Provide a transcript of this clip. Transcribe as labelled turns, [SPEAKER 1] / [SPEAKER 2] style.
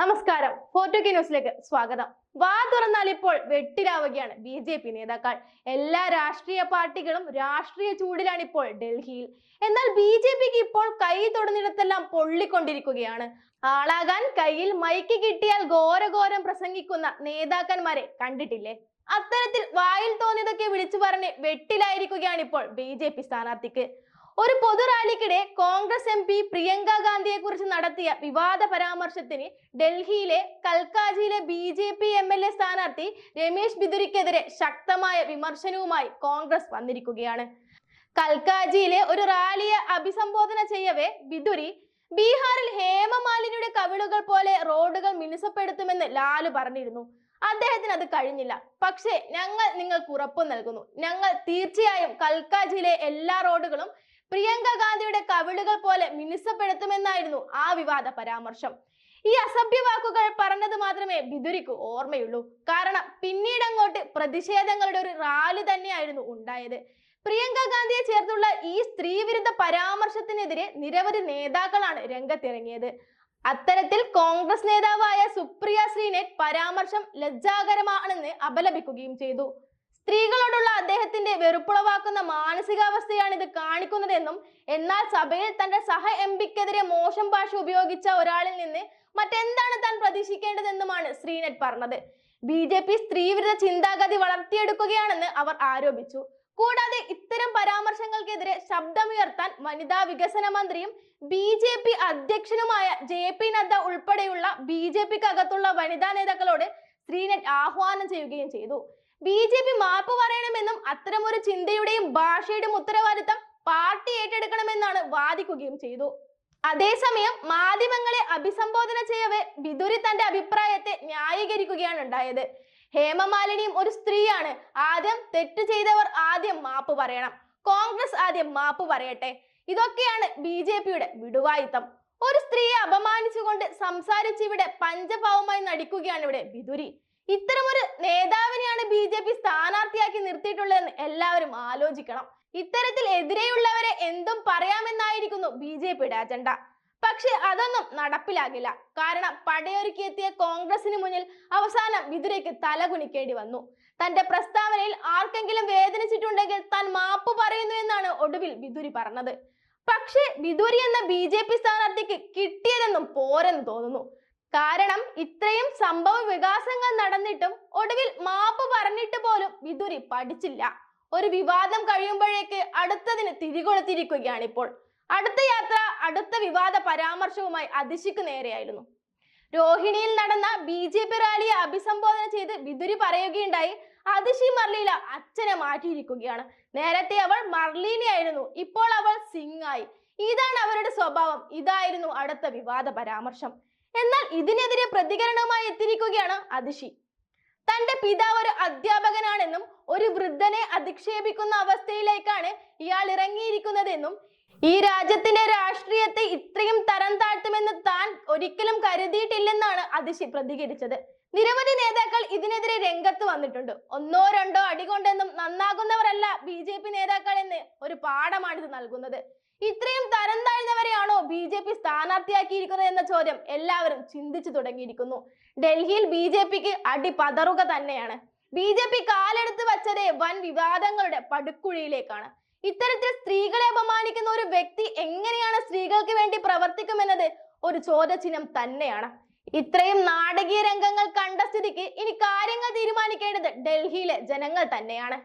[SPEAKER 1] നമസ്കാരം. ഫോർട്ടുക്കി ന്യൂസിലേക്ക് സ്വാഗതം. വാ തുറന്നാൽ ഇപ്പോൾ വെട്ടിലാവുകയാണ് ബി ജെ പി നേതാക്കൾ. എല്ലാ രാഷ്ട്രീയ പാർട്ടികളും രാഷ്ട്രീയ ചൂടിലാണ് ഇപ്പോൾ ഡൽഹിയിൽ. എന്നാൽ ബി ജെ പിക്ക് ഇപ്പോൾ കൈ തൊടുന്നിടത്തെല്ലാം പൊള്ളിക്കൊണ്ടിരിക്കുകയാണ്. ആളാകാൻ കയ്യിൽ മൈക്ക് കിട്ടിയാൽ ഘോരഘോരം പ്രസംഗിക്കുന്ന നേതാക്കന്മാരെ കണ്ടിട്ടില്ലേ? അത്തരത്തിൽ വായിൽ തോന്നിയതൊക്കെ വിളിച്ചു പറഞ്ഞ് വെട്ടിലായിരിക്കുകയാണ് ഇപ്പോൾ ബി ജെ പി സ്ഥാനാർത്ഥിക്ക്. ഒരു പൊതു റാലിക്കിടെ കോൺഗ്രസ് എം പി പ്രിയങ്ക ഗാന്ധിയെ കുറിച്ച് നടത്തിയ വിവാദ പരാമർശത്തിന് ഡൽഹിയിലെ കൽക്കാജിയിലെ B J P M L A സ്ഥാനാർത്ഥി രമേശ് ബിദുരിക്കെതിരെ ശക്തമായ വിമർശനവുമായി കോൺഗ്രസ് വന്നിരിക്കുകയാണ്. കൽക്കാജിയിലെ ഒരു റാലിയെ അഭിസംബോധന ചെയ്യവേ ബിദുരി ബീഹാറിൽ ഹേമമാലിനിയുടെ കവിളുകൾ പോലെ റോഡുകൾ മിനുസപ്പെടുത്തുമെന്ന് ലാലു പറഞ്ഞിരുന്നു. അദ്ദേഹത്തിന് അത് കഴിഞ്ഞില്ല. പക്ഷേ ഞങ്ങൾ നിങ്ങൾക്ക് ഉറപ്പ് നൽകുന്നു. ഞങ്ങൾ തീർച്ചയായും കൽക്കാജിയിലെ എല്ലാ റോഡുകളും പ്രിയങ്ക ഗാന്ധിയുടെ കവിളുകൾ പോലെ മിനുസപ്പെടുത്തുമെന്നായിരുന്നു ആ വിവാദ പരാമർശം. ഈ അസഭ്യ വാക്കുകൾ പറഞ്ഞത് മാത്രമേ ബിദുരിക്ക് ഓർമ്മയുള്ളൂ. കാരണം പിന്നീട് അങ്ങോട്ട് പ്രതിഷേധങ്ങളുടെ ഒരു റാലി തന്നെയായിരുന്നു ഉണ്ടായത്. പ്രിയങ്ക ഗാന്ധിയെ ചേർത്തുള്ള ഈ സ്ത്രീവിരുദ്ധ പരാമർശത്തിനെതിരെ നിരവധി നേതാക്കളാണ് രംഗത്തിറങ്ങിയത്. അത്തരത്തിൽ കോൺഗ്രസ് നേതാവായ സുപ്രിയ ശ്രീനെ പരാമർശം ലജ്ജാകരമാണെന്ന് അപലപിക്കുകയും ചെയ്തു. സ്ത്രീകളോടുള്ള അദ്ദേഹത്തിന്റെ വെറുപ്പുളവാക്കുന്ന മാനസികാവസ്ഥയാണ് ഇത് കാണിക്കുന്നതെന്നും എന്നാൽ സഭയിൽ തന്റെ സഹ എം പിക്കെതിരെ മോശം ഭാഷ ഉപയോഗിച്ച ഒരാളിൽ നിന്ന് മറ്റെന്താണ് താൻ പ്രതീക്ഷിക്കേണ്ടതെന്നുമാണ് ശ്രീനെറ്റ് പറഞ്ഞത്. ബി ജെ പി സ്ത്രീവിരുദ്ധ ചിന്താഗതി വളർത്തിയെടുക്കുകയാണെന്ന് അവർ ആരോപിച്ചു. കൂടാതെ ഇത്തരം പരാമർശങ്ങൾക്കെതിരെ ശബ്ദമുയർത്താൻ വനിതാ വികസന മന്ത്രിയും ബി ജെ പി അധ്യക്ഷനുമായ ജെ പി നദ്ദ ഉൾപ്പെടെയുള്ള ബി ജെ പിക്ക് അകത്തുള്ള വനിതാ നേതാക്കളോട് ശ്രീനെറ്റ് ആഹ്വാനം ചെയ്യുകയും ചെയ്തു. ബി ജെ പി മാപ്പ് പറയണമെന്നും അത്തരമൊരു ചിന്തയുടെയും ഭാഷയുടെയും ഉത്തരവാദിത്തം പാർട്ടി ഏറ്റെടുക്കണമെന്നാണ് വാദിക്കുകയും ചെയ്തു. അതേസമയം മാധ്യമങ്ങളെ അഭിസംബോധന ചെയ്യവേ ബിദുരി തന്റെ അഭിപ്രായത്തെ ന്യായീകരിക്കുകയാണ് ഉണ്ടായത്. ഹേമമാലിനിയും ഒരു സ്ത്രീയാണ്. ആദ്യം തെറ്റ് ചെയ്തവർ ആദ്യം മാപ്പ് പറയണം. കോൺഗ്രസ് ആദ്യം മാപ്പ് പറയട്ടെ. ഇതൊക്കെയാണ് ബി ജെ പിയുടെ വിടുവായിത്തം ഒരു സ്ത്രീയെ അപമാനിച്ചുകൊണ്ട് സംസാരിച്ച് ഇവിടെ പഞ്ചഭാവമായി നടിക്കുകയാണ് ഇവിടെ ബിദുരി ഇത്തരമൊരു നേതാ ജെ പി സ്ഥാനാർത്ഥിയാക്കി നിർത്തിയിട്ടുള്ളതെന്ന് എല്ലാവരും ആലോചിക്കണം. ഇത്തരത്തിൽ എതിരെയുള്ളവരെ എന്തും പറയാമെന്നായിരിക്കുന്നു ബി ജെ പിയുടെ അജണ്ട. പക്ഷെ അതൊന്നും നടപ്പിലാകില്ല. കാരണം പടയൊരുക്കിയെത്തിയ കോൺഗ്രസിന് മുന്നിൽ അവസാനം വിതുരയ്ക്ക് തലകുനിക്കേണ്ടി വന്നു. തന്റെ പ്രസ്താവനയിൽ ആർക്കെങ്കിലും വേദനിച്ചിട്ടുണ്ടെങ്കിൽ താൻ മാപ്പ് പറയുന്നു എന്നാണ് ഒടുവിൽ വിതുരി പറഞ്ഞത്. പക്ഷേ വിതുരി എന്ന ബി ജെ പി സ്ഥാനാർത്ഥിക്ക് കിട്ടിയതെന്നും പോരെന്ന് തോന്നുന്നു. കാരണം ഇത്രയും സംഭവ വികാസങ്ങൾ നടന്നിട്ടും ഒടുവിൽ മാപ്പ് പറഞ്ഞിട്ട് വിദുരി പഠിച്ചില്ല. ഒരു വിവാദം കഴിയുമ്പോഴേക്ക് അടുത്തതിന് തിരികൊളുത്തിരിക്കുകയാണ് ഇപ്പോൾ. അടുത്ത യാത്ര അടുത്ത വിവാദ പരാമർശവുമായി അതിശിക്ക് നേരെയായിരുന്നു. രോഹിണിയിൽ നടന്ന ബി ജെ പി റാലിയെ അഭിസംബോധന ചെയ്ത് വിദുരി പറയുകയുണ്ടായി. അതിശി മർലീല അച്ഛനെ മാറ്റിയിരിക്കുകയാണ്. നേരത്തെ അവൾ മർലീനയായിരുന്നു. ഇപ്പോൾ അവൾ സിംഗ് ആയി ഇതാണ് അവരുടെ സ്വഭാവം. ഇതായിരുന്നു അടുത്ത വിവാദ പരാമർശം. എന്നാൽ ഇതിനെതിരെ പ്രതികരണവുമായി എത്തിയിരിക്കുകയാണ് അതിഷി തന്റെ പിതാവ് ഒരു അധ്യാപകനാണെന്നും ഒരു വൃദ്ധനെ അധിക്ഷേപിക്കുന്ന അവസ്ഥയിലേക്കാണ് ഇയാൾ ഇറങ്ങിയിരിക്കുന്നതെന്നും ഈ രാജ്യത്തിന്റെ രാഷ്ട്രീയത്തെ ഇത്രയും തരം താഴ്ത്തുമെന്ന് താൻ ഒരിക്കലും കരുതിയിട്ടില്ലെന്നാണ് അതിശി പ്രതികരിച്ചത്. നിരവധി നേതാക്കൾ ഇതിനെതിരെ രംഗത്ത് വന്നിട്ടുണ്ട്. ഒന്നോ രണ്ടോ അടി കൊണ്ടൊന്നും ബി ജെ പി നേതാക്കൾ എന്ന് ഒരു പാഠമാണിത് നൽകുന്നത്. ഇത്രയും തരം താഴ്ന്നവരെയാണോ ബി ജെ പി സ്ഥാനാർത്ഥിയാക്കിയിരിക്കുന്നത് എന്ന ചോദ്യം എല്ലാവരും ചിന്തിച്ചു തുടങ്ങിയിരിക്കുന്നു. ഡൽഹിയിൽ ബി ജെ പിക്ക് തന്നെയാണ്. ബി ജെ പി കാലെടുത്ത് വച്ചതേ വൻ വിവാദങ്ങളുടെ പടുക്കുഴിയിലേക്കാണ്. ഇത്തരത്തിൽ സ്ത്രീകളെ അപമാനിക്കുന്ന ഒരു വ്യക്തി എങ്ങനെയാണ് സ്ത്രീകൾക്ക് വേണ്ടി പ്രവർത്തിക്കുമെന്നത് ഒരു ചോദ്യചിഹ്നം തന്നെയാണ്. ഇത്രയും നാടകീയ രംഗങ്ങൾ കണ്ട സ്ഥിതിക്ക് ഇനി കാര്യങ്ങൾ തീരുമാനിക്കേണ്ടത് ഡൽഹിയിലെ ജനങ്ങൾ തന്നെയാണ്.